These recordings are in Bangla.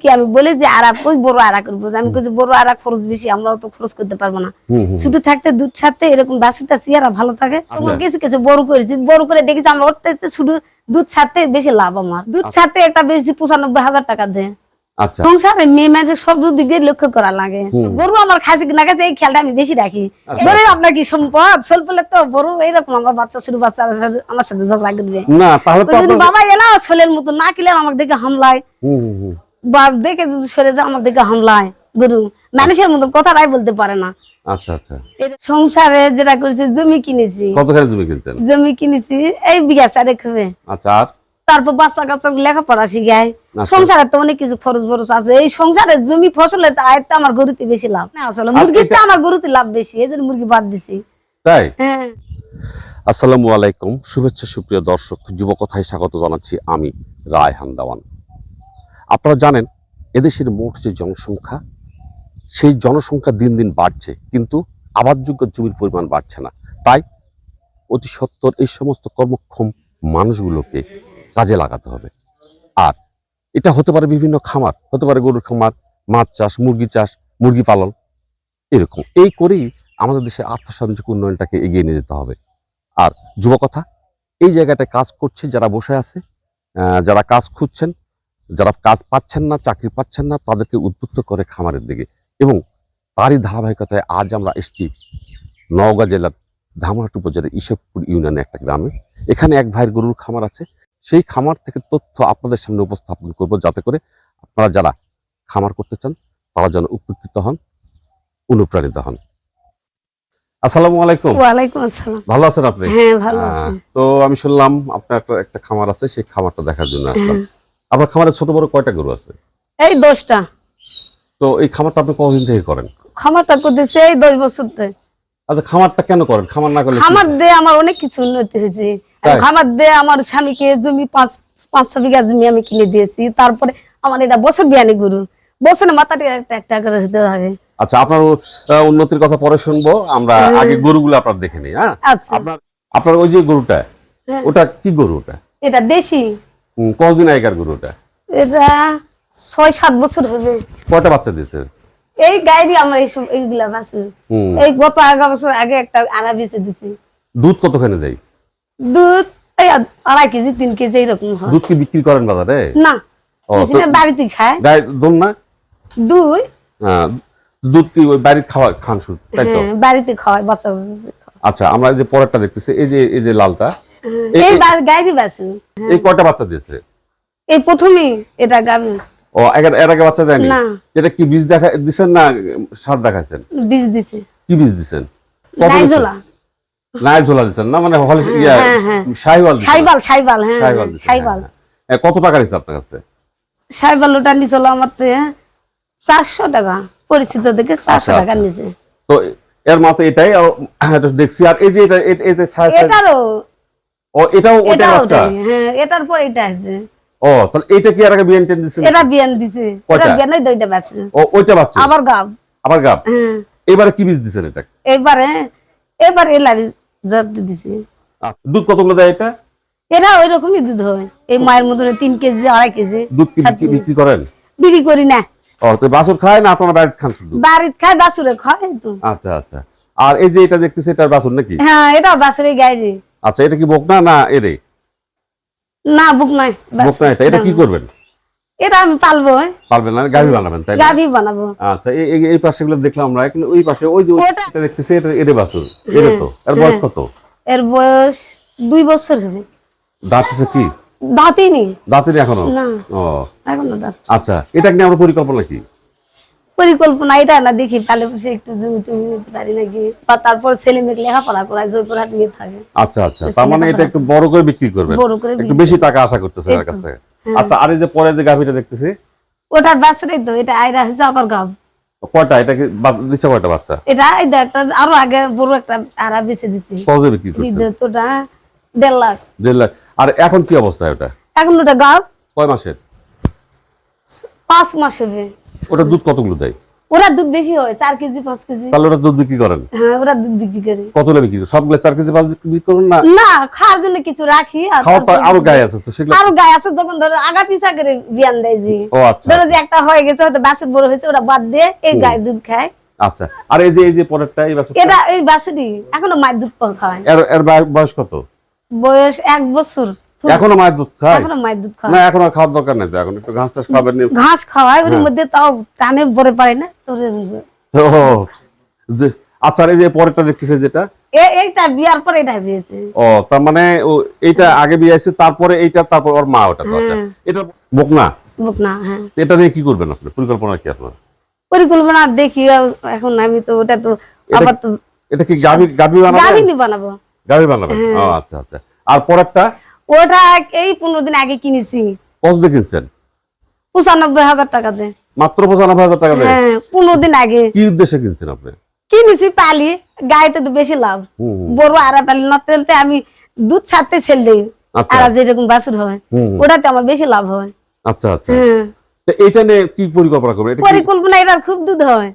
কি আমি বলি যে আর ওই বড় আরা করব? আমি কইছি বড় আরা খরচ বেশি আমরা তো খরচ করতে পারব না। হুম, থাকতে দুধ ছাড়তে এরকম চেয়ারা ভালো থাকে। আচ্ছা। তোমার কিছু কিছু বড় করেছি বড় করে দেখেছি আমরা শুধু দুধ ছাড়তে বেশি লাভ আমার। দুধ আচ্ছা। ছাড়তে একটা বেশি পঁচানব্বই হাজার টাকা দেয়। আচ্ছা। সংসারে মেয়ে মানুষের সব দিক দিয়ে লক্ষ্য করা লাগে। গরু আমার খাসি না খাসি এই খেয়ালটা আমি বেশি রাখি। গরু আপনার কি সম্পদ? স্বল্পলে তো বড় এইরকম আমার বাচ্চা শুরু বাচ্চা আমার সাথে ঝগড়া করবে বাবা এলা ছোলের মতো না কিলে আমার দেখে হামলায়। হুম, হুম, হুম। বা দেখে যদি সরে যায় আমার দেখে হামলায়। গরু মানুষের মতো কথাটাই বলতে পারে না। আচ্ছা আচ্ছা। সংসারে যেটা করেছি জমি কিনেছি। কতখানি জমি কিনছেন? জমি কিনেছি এই বিঘা হবে। আচ্ছা আর? তারপর বাচ্চা কাচ্চা লেখাপড়া শিখায়। আচ্ছা। সংসারে তো অনেক কিছু খরচ বরচ আছে। এই সংসারে জমি ফসলে তো আয়ত্তে আমার গরুতে বেশি লাভ। না আসলে মুরগিতে আমার গরুতে লাভ বেশি এই জন্য মুরগি বাদ দিছি। তাই? হ্যাঁ। আসসালামু আলাইকুম। শুভেচ্ছা সুপ্রিয় দর্শক যুবকথায় স্বাগত জানাচ্ছি আমি রায়হান দাওয়ান। আপনারা জানেন, এদেশের মোট যে জনসংখ্যা, সেই জনসংখ্যা দিন দিন বাড়ছে, কিন্তু আবাদযোগ্য জমির পরিমাণ বাড়ছে না। তাই অতি সত্বর এই সমস্ত কর্মক্ষম মানুষগুলোকে কাজে লাগাতে হবে। আর এটা হতে পারে বিভিন্ন খামার, হতে পারে গরুর খামার, মাছ চাষ, মুরগি চাষ, মুরগি পালন, এরকম। এই করেই আমাদের দেশে আর্থসামাজিক উন্নয়নটাকে এগিয়ে নিয়ে যেতে হবে। আর যুবকথা, এই জায়গাটায় কাজ করছে যারা বসে আছে যারা কাজ খুঁজছেন যারা কাজ পাচ্ছেন না চাকরি পাচ্ছেন না তাদেরকে উদ্বুদ্ধ করে খামারের দিকে। এবং তারই ধারাবাহিকতায় আজ আমরা এসেছি নওগাঁ জেলার ধামহাট উপজেলার ইসবপুর ইউনিয়নে একটা গ্রামে। এখানে এক ভাইয়ের গরুর খামার আছে। সেই খামার থেকে তথ্য আপনাদের সামনে উপস্থাপন করব যাতে করে আপনারা যারা খামার করতে চান তারা যেন উপকৃত হন অনুপ্রাণিত হন। আসসালামু আলাইকুম। ওয়ালাইকুম আসসালাম। ভালো আছেন আপনি? হ্যাঁ ভালো আছি। তো আমি শুনলাম আপনার একটা একটা খামার আছে সেই খামারটা দেখার জন্য আসলাম। হ্যাঁ। আপনার খামারে ছোট বড় কয়টা গরু আছে? এই দশটা। তো এই খামারটা আপনি কতদিন থেকে করেন? খামারটা করতেছে এই দশ বছর ধরে। আচ্ছা খামারটা কেন করেন? খামার না করলে খামার দিয়ে আমার অনেক কিছু উন্নতি হয়েছে। খামার দিয়ে আমার স্বামীকে জমি পাঁচ পাঁচশো বিঘা জমি আমি কিনে দিয়েছি। তারপরে আমার এটা বছর বিয়ানি গরু। বছরে মাথাটি একটা একটা করে হতে থাকে আচ্ছা আপনার উন্নতির কথা পরে শুনব। আমরা আগে গরুগুলো আপনার দেখে নিই হ্যাঁ? আচ্ছা। আপনার আপনার ওই যে গরুটা হ্যাঁ। ওটা কি গরু ওটা? এটা দেশি। কতদিন আগেকার গরু ওটা এটা ছয় সাত বছর হবে। কয়টা বাচ্চা দিয়েছে? এই গাড়ি আমার এইসব এইগুলা আছে এই গত এগারো বছর আগে একটা আনা বেঁচে দিছি। দুধ কতখানি দেয়? দুধ এই আড়াই কেজি তিন কেজি এইরকম হয়। দুধ কি বিক্রি করেন বাজারে? না বাড়িতে খায়। গায়ে দোন না? দুই হ্যাঁ, দুধ কি ওই বাড়ির খাওয়া খান শুধু তাই তো? হ্যাঁ, বাড়িতে খাওয়ায় বাচ্চা আচ্ছা আমরা যে পরেরটা দেখতেছি এই যে এই যে লালটা এই- এই এই- বা- গাড়ি বাসে। এই কয়টা বাচ্চা দিয়েছে? এই প্রথমেই এটা গাবি। ও এর আগে বাচ্চা দেয়নি? এটা কি বীজ দেখা দিছেন না সার দেখাইছেন? বীজ দিছে। কি বীজ দিছেন? কত নাইজোলা নাই ঝোলা দিছেন না? মানে হলে ইয়া হ্যাঁ, হ্যাঁ। শাহিওয়াল দিছেন? সাইবাল সাইবাল হ্যাঁ সাইবাল হ্যাঁ, হ্যাঁ। এ, কত টাকা নিছে আপনার কাছে? সাইবাল ওটা নিছিল আমার তে চারশো টাকা। পরিচিত থেকে চারশো আচ্ছা, টাকা আচ্ছা। নিছে। তো এর মাত্র এটাই এটা দেখছি। আর এই যে এটা এ- ও এটাও ওটা বাচ্চা? হ্যাঁ এটার পর এটা আছে ও তাহলে এইটা কি আর আগে টেন এটা বিয়ান দিছে। এটা বিয়ান ওই দুইটা বাচ্চা। ও ওইটা বাচ্চা? আবার গাব। আবার গাব? হ্যাঁ। এবারে কি বীজ দিছেন এটা? এবারে এবার এলারি জর্দি দিছে। আচ্ছা, দুধ কতগুলো দেয় এটা? এরা ওই রকমই দুধ হয়। এই মায়ের মতন তিন কেজি আড়াই কেজি দুধ কি বিক্রি- করেন? বিক্রি করি না। ও তো বাছুর খায় না আপনারা বাড়িতে খান শুধু? বাড়িতে খায় বাসুরে খায় তো। আচ্ছা আচ্ছা। আর এই যে এটা দেখতেছি এটা বাসুর নাকি? হ্যাঁ এটা বাসুরে গায়ে আচ্ছা এটা কি বকনা না? এরে। না বুক নাই বাস। বকনা এটা এটা কি করবেন? এটা আমি পালবো হ্যাঁ। পারবেন না গাভী বানাবেন তাই গাভি বানাবো। আচ্ছা এই- এই- পাশে গুলো দেখলাম আমরা কিন্তু ওই পাশে ওই যে এটা দেখতেছি এটা এরে বাছুর এরে তো। এর বয়স কত? এর বয়স দুই বছর হবে। দাঁত আছে কি? দাঁতই নেই। দাঁতের এখনও? না ও। এখনও দাঁত। আচ্ছা এটা নিয়ে আমরা পরিকল্পনা কি? পরিকল্পনা এটা না দেখি পালে বসে একটু জমি টমি নিতে পারি নাকি? বা তারপর ছেলে মেয়ে লেখাপড়া করায় জয়পুরহাট নিয়ে থাকে। আচ্ছা আচ্ছা তার মানে এটা একটু বড় করে বিক্রি করবেন। বড় করে একটু বেশি টাকা আশা করতেছেন এর কাছ থেকে। আচ্ছা আর এই যে পরে যে গাভীটা দেখতেছি? ওটার বাচ্চারে তো এটা আয়রা হয়েছে আবার গাব কয়টা? এটা কি দিচ্ছে কয়টা বাচ্চা? এটা দেখ, আরও আগে বড় একটা আরা বেঁচে দিছি। কত বিক্রি বিদ্যুৎ ওটা দেড় লাখ। দেড় লাখ। আর এখন কি অবস্থা ওটা? এখন ওটা গাব। কয় মাসের? পাঁচ মাস হবে। ওটা দুধ কতগুলো দেয়? ওরা দুধ বেশি হয় চার কেজি পাঁচ কেজি। তাহলে ওটা দুধ বিক্রি করেন হ্যাঁ ওরা দুধ বিক্রি করে। কত হলে বিক্রি সবগুলো চার কেজি পাঁচ কেজি বিক্রি করুন না? না খাওয়ার জন্য কিছু রাখি আর খাওয়ার তো আরও গায়ে আছে তো সেগুলো আরও গায়ে আছে যখন ধরো আগা পিছা করে বিয়ান দেয় জি ও আচ্ছা। ধরো যে একটা হয়ে গেছে হয়তো বাসুর বড় হয়েছে ওরা বাদ দিয়ে এই গায়ে দুধ খায়। আচ্ছা। আর এই যে এই যে পরেরটা এই বাছুরটা, এটা এই বাসুরি এখনও মায়ের দুধ পান খায় এর এর বয়স কত? বয়স এক বছর। এখনও মায়ের দুধ খায়? এখনও মায়ের দুধ খায়। না এখন আর খাওয়ার দরকার নেই তো এখন। একটু ঘাস টাস খাবেন নি। ঘাস খাওয়ায় হ্যাঁ। ওর মধ্যে তাও কানে ভরে পারে না তো যে আচ্ছা এই যে পরেরটা দেখতেছে যেটা? এইটা বিয়ার পরে এটা বিয়েছে ও তার মানে ও এইটা আগে বিয়ে আছে তারপরে এইটা তারপর ওর মা ওটা। হ্যাঁ। এটা বকনা? হ্যাঁ। এটা নিয়ে কি করবেন আপনি? পরিকল্পনা কি আপনার? পরিকল্পনা দেখি এখন আমি তো ওটা তো আবার তো এটা কি গাবি গাবি বানাবো। গাবি বানাবেন? ও হ্যাঁ। আচ্ছা আচ্ছা। আর পরেরটা? ওটা এই পনেরো দিন আগে কিনেছি। কত দিয়ে কিনছেন? পঁচানব্বই হাজার টাকা দিয়ে। মাত্র পঁচানব্বই হাজার টাকা দিয়ে? হ্যাঁ পনেরো দিন আগে। কি উদ্দেশ্যে কিনছেন আপনি? কিনেছি পালি গাইতে তো বেশি লাভ। বড় আড়া পালি না তেলতে আমি দুধ ছাড়তে ছেল দিই। আচ্ছা। আর যেরকম বাছুর হয়। ওটাতে আমার বেশি লাভ হয়। আচ্ছা আচ্ছা। হ্যাঁ। তো এইটা নিয়ে কি পরিকল্পনা করবেন? এটা কি পরিকল্পনা এটার খুব দুধ হয়।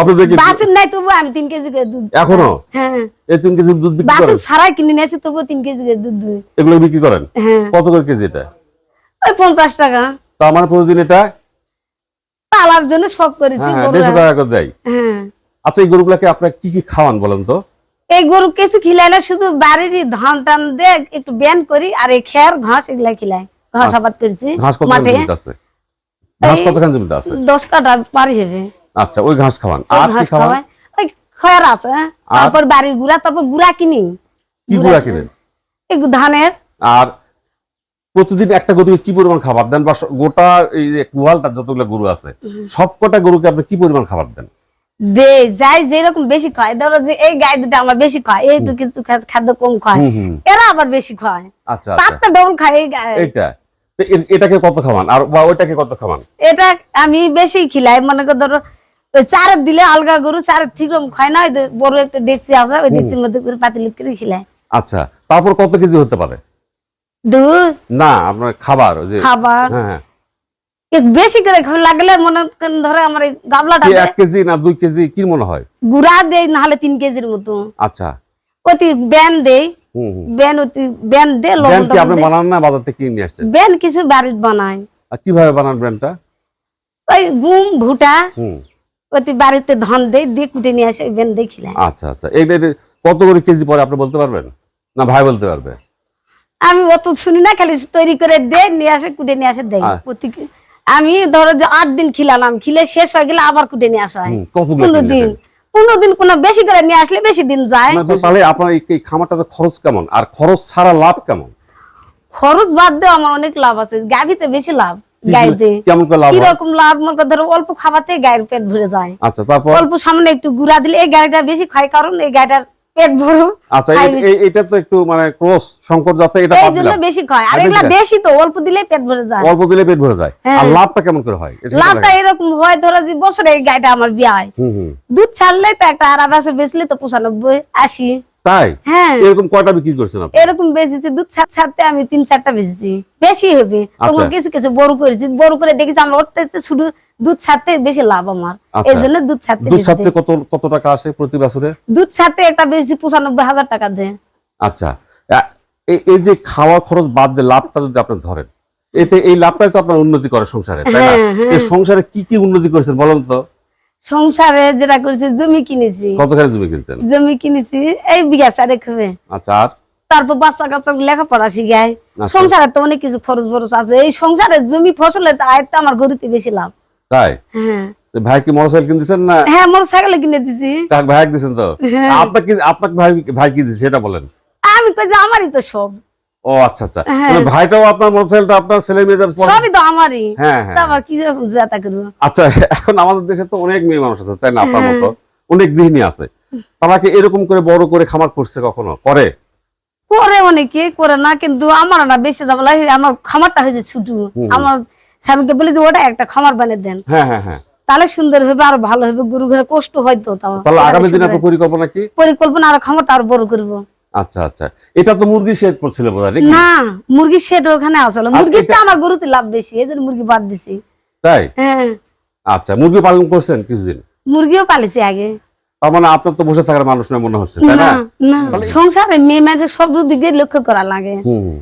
আপনি বাছুর নাই তবু আমি তিন কেজি করে দুধ এখনও? হ্যাঁ। এই তিন কেজি দুধ বিক্রি বাছুর করেন? কিনে নিয়েছি তবু তিন কেজি করে দুধ দুই। এগুলো বিক্রি করেন? হ্যাঁ। কত করে কেজি এটা? ওই পঞ্চাশ টাকা। তার মানে প্রতিদিন এটা? পালার জন্য শখ করেছি হ্যাঁ টাকা করে আচ্ছা এই গরুগুলাকে আপনার কি কি খাওয়ান বলেন তো? এই গরু কিছু খিলাইলে শুধু বাড়িরই ধান টান দিয়ে একটু ব্যান করি আর এই খের ঘাস এগুলা খিলাই। ঘাস আবাদ করেছি আচ্ছা। ঘাস কত মাঠে। ঘাস কতখানি জমিতে আছে? দশ কাটা পারি হবে। আচ্ছা ওই ঘাস খাওয়ান। আর কি খাওয়ান? ওই খয়ের আছে হ্যাঁ? তারপর বাড়ির গুড়া তারপর গুড়া কিনি। কি গুঁড়া কিনেন? এই ধানের। আর প্রতিদিন একটা গরুকে কি পরিমাণ খাবার দেন? বা গোটা এই যে কুয়ালটা যতগুলো গরু আছে সবকটা গরুকে আপনি কি পরিমাণ খাবার দেন? দে যাই যেরকম বেশি খায়। ধরো যে এই গাই দুটো আমার বেশি খায় এইটু কিছু খাদ্য কম খায় এরা আবার বেশি খায়। আচ্ছা আচ্ছা। ডবল খায় এই গায়ে। এইটা। এটাকে কত খাওয়ান? আর বা ওইটাকে কত খাওয়ান? এটা আমি বেশি খিলাই। মনে করো ধরো ওই চার দিলে আলগা গরু চার ঠিক রকম খায় না ওই বড় একটা ডেকচি আছে ওই ডেকচির মধ্যে করে পাতিল করে খিলাই আচ্ছা তারপর কত কেজি হতে পারে? দুধ? না আপনার খাবার ওই যে খাবার? হ্যাঁ হ্যাঁ। বেশি করে লাগলে মনে ধরে আমার গাবলাটা এক কেজি না দুই কেজি কি মনে হয়? গুড়া দেই নাহলে তিন কেজির মতো। আচ্ছা। অতি ব্যান হুম ব্যান অতি ব্যান দে ব্র্যান্ড লবণ কি আপনি বানান না বাজার থেকে কিনে আসছেন? ব্যান কিছু বাড়ির বানাই আর কীভাবে বানান ব্র্যান্ডটা ওই গুম ভুটা। হুম। অতি বাড়িতে ধান দেই দিয়ে কুটে নিয়ে আসে দিয়ে খিলাই আচ্ছা আচ্ছা। এইটা কত করে কেজি পরে আপনি বলতে পারবেন? না ভাই বলতে পারবে? আমি অত শুনি না খালি তৈরি করে দে নিয়ে আসে কুটে নিয়ে আসে দেয় আহ। প্রতি আমি ধরো যে আট দিন খিলালাম খিলে শেষ হয়ে গেলে আবার কুটে নিয়ে আসা হয়। পনেরো দিন? পনেরো দিন কোনো বেশি করে নিয়ে আসলে বেশি দিন যায়। তাহলে আপনার এই খামারটাতে খরচ কেমন? আর খরচ ছাড়া লাভ কেমন? খরচ বাদ দিয়ে আমার অনেক লাভ আছে গাভিতে বেশি লাভ। কেমন করে লাভ কীরকম লাভ? মনে করো ধরো অল্প খাবাতে গায়ের পেট ভরে যায়। আচ্ছা তারপর? অল্প সামনে একটু গুড়া দিলে এই গাড়িটা বেশি খায় কারণ এই গাড়িটার পেট ভরো আচ্ছা এটা তো একটু মানে ক্রস সংকট যাতে এটা এই জন্য বেশি খায় আর বেশি এগুলা দেশি তো অল্প দিলেই পেট ভরে যায়। অল্প দিলে পেট ভরে যায়। হ্যাঁ। আর লাভটা কেমন করে হয়? লাভটা এরকম হয় ধরো যে বছরে এই গাড়িটা আমার বিয়ে হুম দুধ ছাড়লে তো একটা আড়া বছর বেচলে তো পঁচানব্বই আশি। তাই? হ্যাঁ। এরকম কয়টা বিক্রি করছেন আপনি? এরকম বেচেছি দুধ ছাড় ছাড়তে আমি তিন চারটা বেচেছি। বেশি হবে। তখন আচ্ছা। কিছু কিছু বড় করেছি। বড় করে দেখেছি আমরা শুধু দুধ ছাড়তে বেশি লাভ আমার। আচ্ছা। এই জন্য দুধ ছাড়তে দুধ ছাড়তে কত কত টাকা আসে প্রতি বছরে? দুধ ছাড়তে একটা বেশি পঁচানব্বই হাজার টাকা দেয়। আচ্ছা। এই- যে খাওয়া খরচ বাদ দিয়ে লাভটা যদি আপনি ধরেন এতে এই লাভটাই তো আপনার উন্নতি করে সংসারে তাই না? হ্যাঁ, হ্যাঁ। এই সংসারে কি কি উন্নতি করেছেন বলেন তো? সংসারে যেটা করেছি জমি কিনেছি। কতখানি জমি কিনছেন? জমি কিনেছি এই বিঘা চারেক হবে। আচ্ছা আর? তারপর বাচ্চা কাচ্চা লেখাপড়া শিখায় আচ্ছা। সংসারে তো অনেক কিছু খরচ বরচ আছে। এই সংসারে জমি ফসলে তো আয়ত্তে আমার গরুতে বেশি লাভ। তাই? হ্যাঁ। ভাই কি মোটরসাইকেল কিনতেছেন না? হ্যাঁ মোটর সাইকেলে কিনে দিছি। কাক ভাই দিছেন তো? হ্যাঁ। আপনাকে আপনাকে ভাই ভাই কি দিছে সেটা বলেন। আমি কই যে আমারই তো সব। ও আচ্ছা আচ্ছা। হ্যাঁ। মানে ভাইটাও আপনার মোটরসাইকেলটা আপনার ছেলে মেয়েদের সবই তো আমারই। হ্যাঁ হ্যাঁ। আবার কি করব? আচ্ছা এখন আমাদের দেশে তো অনেক মেয়ে মানুষ আছে তাই না আপনার। মতো? অনেক গৃহিণী আছে। তারা কি এরকম করে বড় করে খামার করছে কখনো? করে? করে অনেকে করে না কিন্তু আমার না বেশি এই আমার খামারটা হয়েছে ছুটু। আমার স্বামীকে বলি যে ওটা একটা খামার বানিয়ে দেন। হ্যাঁ হ্যাঁ হ্যাঁ। তাহলে সুন্দর হবে আর ভালো হবে গরু ঘরে কষ্ট হয়তো তাহলে আগামী দিনে আপনার পরিকল্পনা কি? পরিকল্পনা আর খামারটা আর বড় করব। আচ্ছা আচ্ছা। এটা তো মুরগি শেড পড়ছিল বোধহয় না মুরগি শেড ওখানে আসলে। মুরগির তো আমার গরুতে লাভ বেশি এজন্য জন্য মুরগি বাদ দিছি। তাই? হ্যাঁ। আচ্ছা মুরগি পালন করছেন কিছুদিন? মুরগিও পালিছি আগে। তার মানে আপনার তো বসে থাকার মানুষ না মনে হচ্ছে তাই না? না না। সংসারে মেয়ে মাঝে সব দিক দিয়ে লক্ষ্য করা লাগে। হুম।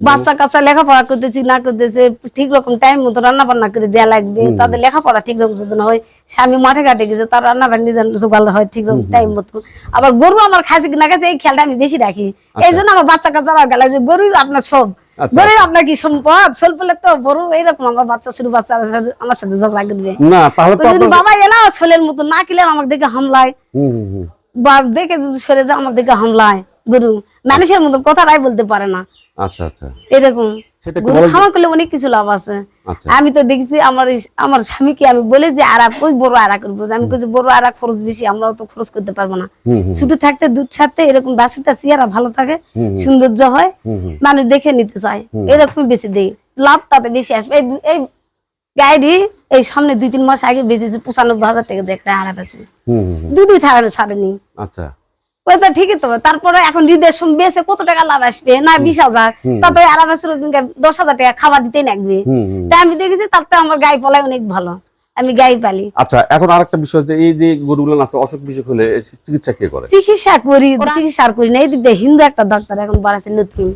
বাচ্চা কাচ্চা লেখাপড়া করতেছি না করতেছে ঠিক রকম টাইম মতো রান্না বান্না করে দেওয়া লাগবে। তাদের লেখাপড়া ঠিক রকম যদি না হয় স্বামী মাঠে ঘাটে গেছে তার রান্না বান্না জোগাড় হয় ঠিক রকম টাইম মতো। আবার গরু আমার খাসি না খাচ্ছে এই খেয়ালটা আমি বেশি রাখি। এই জন্য আমার বাচ্চা কাচ্চারা গেলে যে গরু আপনার সব আচ্ছা, গরু আপনার কি সম্পদ? সলপলে তো বড় এইরকম আমার বাচ্চা শুরু বাচ্চা আমার সাথে ঝগড়া করবে। না তাহলে বাবা এলা মতো না কিলে আমাকে দেখে হামলায়। হুম হুম, হুম। বা দেখে যদি সরে যায় আমার দেখে হামলায় গরু। মানুষের মতো কথাটাই বলতে পারে না। আচ্ছা আচ্ছা। এরকম গরু খাওয়া করলে অনেক কিছু লাভ আছে। আচ্ছা। আমি তো দেখছি আমার আমার স্বামীকে আমি বলে যে আরা ওই বড় আরা করব আমি কইছি বড় আরা খরচ বেশি আমরাও তো খরচ করতে পারব না। হুম হুম ছুটি থাকতে দুধ ছাড়তে এরকম বাসুটা ভালো থাকে। সৌন্দর্য হয় মানুষ দেখে নিতে চায়। এরকম বেশি দেই। লাভ তাতে বেশি আসবে। এই দু- এই গাড়ি এই সামনে দুই তিন মাস আগে বেশি পঁচানব্বই হাজার টাকা দিয়ে একটা আছে। দুধই ছাড়ানো ছাড়েনি। আচ্ছা। ওই তো ঠিকই তো তারপরে এখন ঈদের সময় বেঁচে কত টাকা লাভ আসবে? না বিশ হাজার। তাতে আড়া বছর দশ হাজার টাকা খাবার দিতেই লাগবে। হুম হুম। তা আমি দেখেছি তাতে আমার গাই পলাই অনেক ভালো। আমি গাই পালি। আচ্ছা এখন আরেকটা বিষয় যে এই যে গরুগুলো আছে অসুখ বিসুখ হলে চিকিৎসা কে করে? চিকিৎসা করি চিকিৎসা করি না। এই দিক হিন্দু একটা ডাক্তার এখন বাড়াচ্ছে নতুন।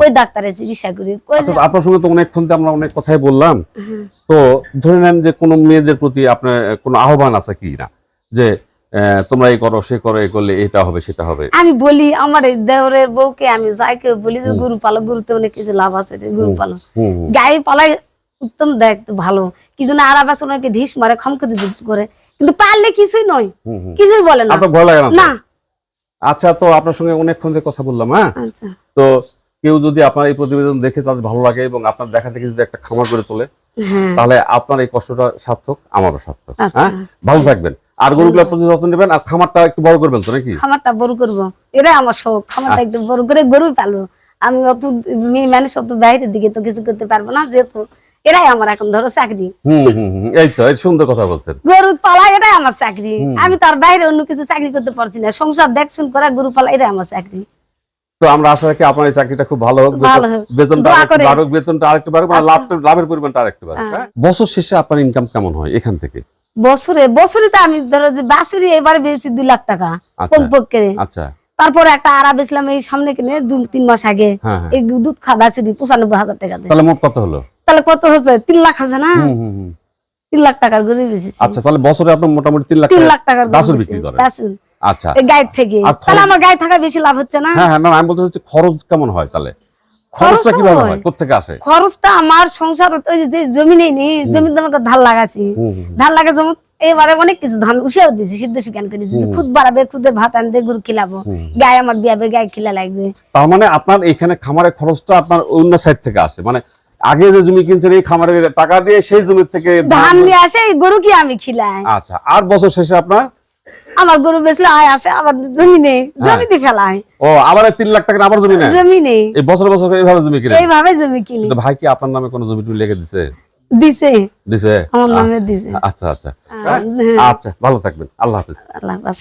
ওই ডাক্তারের চিকিৎসা করি। আচ্ছা আপনার সঙ্গে তো অনেকক্ষণ তো আমরা অনেক কথাই বললাম। তো ধরে নেন যে কোনো মেয়েদের প্রতি আপনার কোনো আহ্বান আছে কি না? যে তোমরা এই করো সে করো এই করলে এটা হবে সেটা হবে। আমি বলি আমার এই দেওরের বউকে আমি যাইকে বলি যে গরু পালো গরুতে অনেক কিছু লাভ আছে গরু পালো। হুম হুম, গাই পালাই উত্তম দেখ ভালো। কি জন্য আর আবার অনেকে ঢিস মারে খমকে করে। কিন্তু পারলে কিছুই নয়। কিছুই বলে না। না আচ্ছা তো আপনার সঙ্গে অনেকক্ষণ ধরে কথা বললাম হ্যাঁ? আচ্ছা। তো কেউ যদি আপনার এই প্রতিবেদন দেখে তাদের ভালো লাগে এবং আপনার দেখা দেখে যদি একটা খামার করে তোলে হ্যাঁ। তাহলে আপনার এই কষ্টটা সার্থক আমারও সার্থক আচ্ছা। হ্যাঁ? ভালো থাকবেন। আর যত্ন নেবেন আর খামারটা একটু বড় করবেন তো নাকি? খামারটা বড় করব। আমার শখ খামারটা একটু বড় করে গরু পালবো। আমি অত মেয়ে মানুষ অত বাইরের দিকে তো কিছু করতে পারব না যেহেতু এটাই আমার এখন ধরো চাকরি। এই তো সুন্দর কথা বলছেন। গরু পালা এটাই আমার চাকরি। আমি তার বাইরে অন্য কিছু চাকরি করতে পারছি না। সংসার দেখশুন করা গরু পালা এটাই আমার চাকরি। তো আমরা আশা রাখি আপনার এই চাকরিটা খুব ভালো হোক ভালো বেতনটা বাড়ুক বেতনটা আরেকটু বাড়ুক মানে লাভ লাভের পরিমাণটা আরেকটু বাড়ুক হ্যাঁ? বছর শেষে আপনার ইনকাম কেমন হয় এখান থেকে? বছরে বছরে তো আমি ধরো যে বাসুরি এবারে বেশি দুই লাখ টাকা আচ্ছা। কম পক্ষে আচ্ছা। তারপরে একটা আড়া বেচলাম এই সামনে কিনে দু তিন মাস আগে। হ্যাঁ, হ্যাঁ। এই দুধ খা বাসুরি পঁচানব্বই হাজার টাকা তাহলে মোট কত হলো? তাহলে কত হচ্ছে? তিন লাখ আছে না। তিন লাখ টাকার গরু বেচেছি। আচ্ছা তাহলে বছরে আপনি মোটামুটি তিন লাখ তিন টাকা লাখ টাকার বেচেছি। বিক্রি করেন। আচ্ছা। থেকে। আর তাহলে আমার গায়ে থাকা বেশি লাভ হচ্ছে না? হ্যাঁ হ্যাঁ না, আমি বলতে চাচ্ছি খরচ কেমন হয় তাহলে? খরচটা কীভাবে হয়। কোথেকে আসে? খরচটা আমার সংসার ওই যে জমি নেই নি জমিতে আমাকে ধান লাগাছি ধান লাগা জমি এবারে অনেক কিছু ধান দিয়েছি সিদ্ধ করে দিয়েছি খুদ বাড়াবে ভাত আনতে গরু খিলাবো। গায়ে আমার দিয়াবে গায়ে খিলা লাগবে। তার মানে আপনার এখানে খামারের খরচটা আপনার অন্য সাইড থেকে আসে। মানে আগে যে জমি কিনছেন এই খামারের টাকা দিয়ে সেই জমি থেকে ধান নিয়ে আসে গরু কি আমি খিলাই? আচ্ছা আর বছর শেষে আপনার আমার গরু বেচলে আয় আসে আবার জমি নেই হ্যাঁ। জমিতে ফেলায়। ও আবার তিন লাখ টাকা আবার জমি নেই জমি নেই। এই বছর বছর করে এইভাবে জমি কিনে? এইভাবে জমি কিনে। তো ভাই কি আপনার নামে কোনো জমি টুমি লেগে দিছে? দিছে। দিছে? আমার নামে দিছে। আচ্ছা আচ্ছা। হ্যাঁ? আচ্ছা ভালো থাকবেন। আল্লাহ হাফেজ। আল্লাহ হাফেজ।